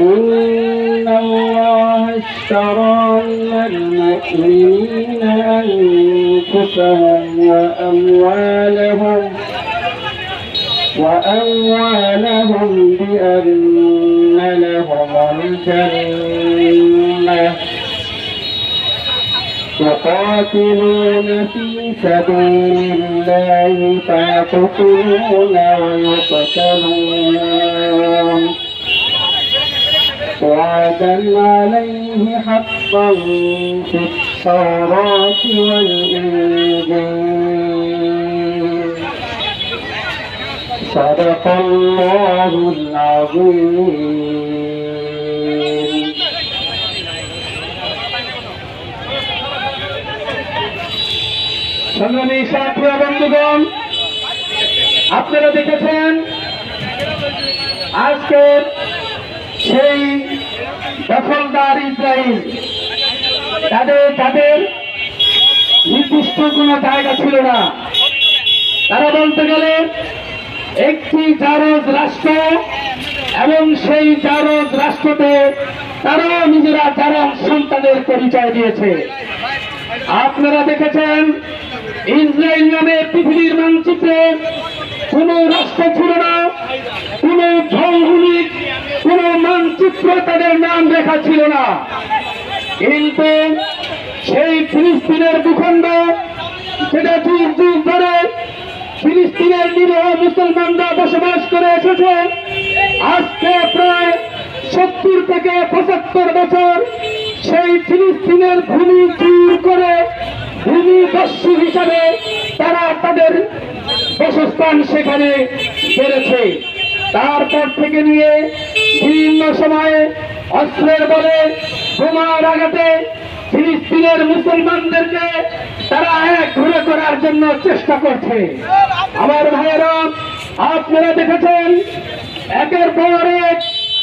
إن الله اشترى من المؤمنين أنفسهم وأموالهم وأموالهم بأن لهم الجنة يقاتلون في سبيل الله فيقتلون ويقتلون وعدا عليه حقا في التوراة والإنجيل صدق الله العظيم সংগ্রামী সাথীয় বন্ধুগণ আপনারা দেখেছেন আজকে সেই দখলদার ইসরায়েল তাদের তাদের নির্দিষ্ট কোনো জায়গা ছিল না। তারা বলতে গেলে একটি জারজ রাষ্ট্র এবং সেই জারজ রাষ্ট্রতে তারাও নিজেরা জারজ সন্তানের পরিচয় দিয়েছে। আপনারা দেখেছেন ইসরায়েল নামে পৃথিবীর মানচিত্রে কোন রাষ্ট্র ছিল না কোন ভৌগোলিক কোন মানচিত্র তাদের নাম লেখা ছিল না। কিন্তু সেই ফিলিস্তিনের ভূখণ্ড, সেটা যুগ যুগ ধরে ফিলিস্তিনের নিরীহ মুসলমানরা বসবাস করে এসেছে। আজকে প্রায় সত্তর থেকে পঁচাত্তর বছর সেই ফিলিস্তিনের ভূমি চুর করে ভূমি দস্যু হিসাবে তারা তাদের বাসস্থান সেখানে বেড়েছে তারপর থেকে নিয়ে সময়ে অস্ত্রের বলে বোমার আঘাতে ফিলিস্তিনের মুসলমানদেরকে তারা এক ঘুরে করার জন্য চেষ্টা করছে। আমার ভাইয়েরা, আপনারা দেখেছেন, একের পর এক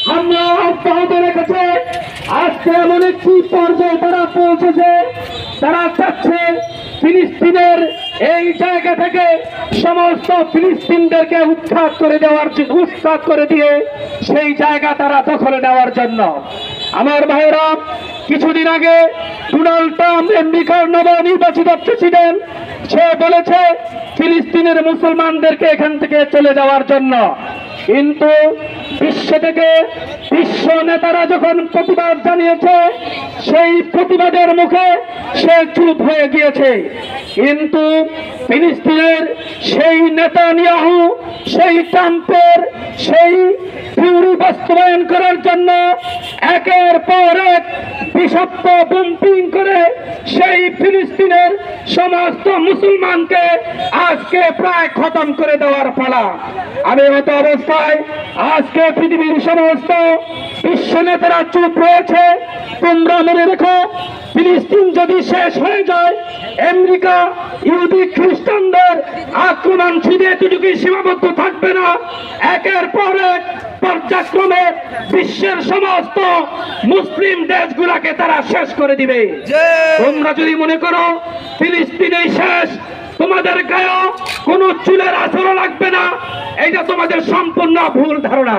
হামলা অব্যাহত রেখেছে। আজকে এমন একটি পর্যায়ে তারা পৌঁছেছে, তারা চাচ্ছে ফিলিস্তিনের এই জায়গা থেকে সমস্ত ফিলিস্তিনদেরকে উৎখাত করে দেওয়ার উৎখাত করে দিয়ে সেই জায়গা তারা দখলে নেওয়ার জন্য। আমার ভাইয়েরা কিছুদিন আগে ডোনাল্ড ট্রাম্প আমেরিকার নবনির্বাচিত প্রেসিডেন্ট, সে বলেছে ফিলিস্তিনের মুসলমানদেরকে এখান থেকে চলে যাওয়ার জন্য। কিন্তু বিশ্ব থেকে বিশ্ব নেতারা যখন প্রতিবাদ জানিয়েছে, সেই প্রতিবাদের মুখে সে চুপ হয়ে গিয়েছে। কিন্তু ফিলিস্তিনের সেই নেতা নিয়াহু সেই ট্রাম্পের সেই বাস্তবায়ন করার জন্য একের পর এক বিষাক্ত বম্পিং করে সেই ফিলিস্তিনের সমস্ত মুসলমানকে আজকে প্রায় খতম করে দেওয়ার পালা। আমি মতো অবস্থায় আজকে পৃথিবীর সমস্ত বিশ্ব নেতারা চুপ রয়েছে। তোমরা মনে রেখো, ফিলিস্তিন যদি শেষ হয়ে যায়, আমেরিকা, ইহুদি, খ্রিস্টানদের আক্রমণ শুধু এতটুকুই সীমাবদ্ধ থাকবে না। একের পর এক পর্যায়ক্রমে বিশ্বের সমস্ত মুসলিম দেশগুলাকে তারা শেষ করে দিবে। তোমরা যদি মনে করো ফিলিস্তিনেই শেষ তোমাদের গায়েও কোনো চুলের আচরণ লাগবে না এটা তোমাদের সম্পূর্ণ ভুল ধারণা।